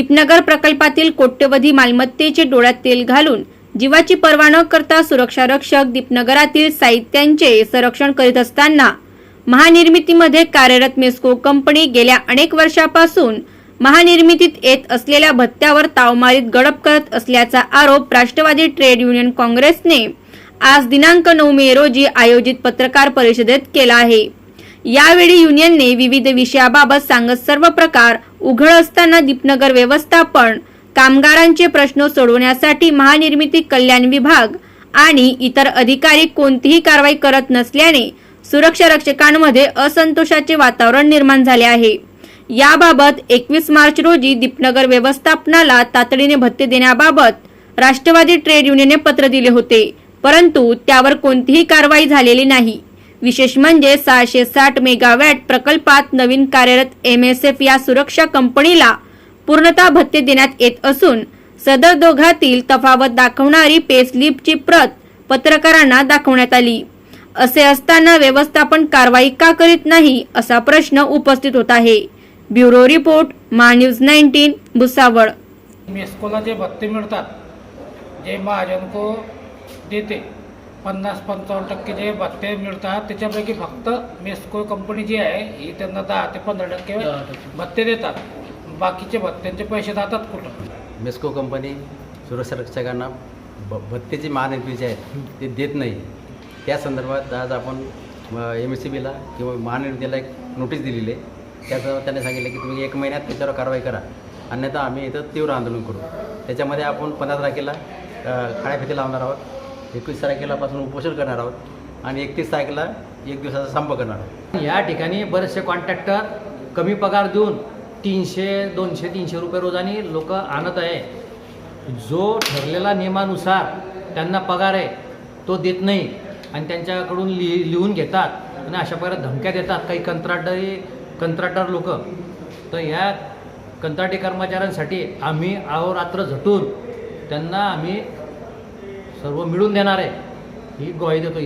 दीपनगर प्रकल्पातील कोट्यवधी मालमत्तेचे डोळ्यात तेल घालून जीवाची पर्वा न करता सुरक्षा रक्षक दीपनगरातील साहित्यांचे संरक्षण करीत असताना महानिर्मितीमध्ये कार्यरत मेस्को कंपनी गेल्या अनेक वर्षापासून महानिर्मितीत येत असलेल्या भत्त्यावर तावमारीत गडप करत असल्याचा आरोप राष्ट्रवादी ट्रेड युनियन काँग्रेसने आज दिनांक नऊ मे रोजी आयोजित पत्रकार परिषदेत केला आहे. यावेळी युनियनने विविध विषयाबाबत सांगत सर्व प्रकार उघड असताना दीपनगर व्यवस्थापन कामगारांचे प्रश्न सोडवण्यासाठी महानिर्मिती कल्याण विभाग आणि इतर अधिकारी कोणतीही कारवाई करत नसल्याने सुरक्षा रक्षकांमध्ये असंतोषाचे वातावरण निर्माण झाले आहे. याबाबत एकवीस मार्च रोजी दीपनगर व्यवस्थापनाला तातडीने भत्ते देण्याबाबत राष्ट्रवादी ट्रेड युनियनने पत्र दिले होते परंतु त्यावर कोणतीही कारवाई झालेली नाही. विशेष म्हणजे सहाशे साठ मेगावॅट प्रकल्पात नवीन कार्यरत एम एस एफ या सुरक्षा कंपनीला पूर्णतः भत्ते देण्यात येत असून सदर दोघातील तफावत दाखवणारी पेस्लिपची प्रत पत्रकारांना दाखवण्यात आली. असे असताना व्यवस्थापन कारवाई का करीत नाही असा प्रश्न उपस्थित होत आहे. ब्युरो रिपोर्ट मा न्यूज नाईन्टीन भुसावळ. मेस्कोला जे भत्ते मिळतात जे महाजनको देते पन्नास पंचावन्न टक्के जे भत्ते मिळतात त्याच्यापैकी फक्त मेस्को कंपनी जी आहे ही त्यांना दहा ते पंधरा टक्के भत्ते देतात. बाकीचे भत्त्यांचे पैसे जातात कुठं मेस्को कंपनी सुरक्षा रक्षकांना ब भत्तेची महानिर्मिती आहेत ते देत नाही. त्या संदर्भात आज आपण एम एस सी बीला किंवा महानिर्मितीला एक नोटीस दिलेली आहे. त्याचं त्याने सांगितलं की तुम्ही एक महिन्यात त्याच्यावर कारवाई करा. अन्यथा आम्ही इथं तीव्र आंदोलन करू. त्याच्यामध्ये आपण पंधरा तारखेला खाड्याफेती लावणार आहोत. एकवीस तारखेलापासून उपोषण करणार आहोत आणि एकतीस तारखेला एक दिवसाचा संप करणार आहोत. या ठिकाणी बरेचसे कॉन्ट्रॅक्टर कमी पगार देऊन तीनशे दोनशे तीनशे रुपये रोजानी लोक आणत आहे. जो ठरलेला नियमानुसार त्यांना पगार आहे तो देत नाही आणि त्यांच्याकडून लिहि लिहून घेतात आणि अशा प्रकारे धमक्या देतात काही कंत्राटदारी कंत्राटदार लोक. तर या कंत्राटी कर्मचाऱ्यांसाठी आम्ही अहोरात्र झटून त्यांना आम्ही सर्व मिळून देणार आहे ही ग्वाही देतो.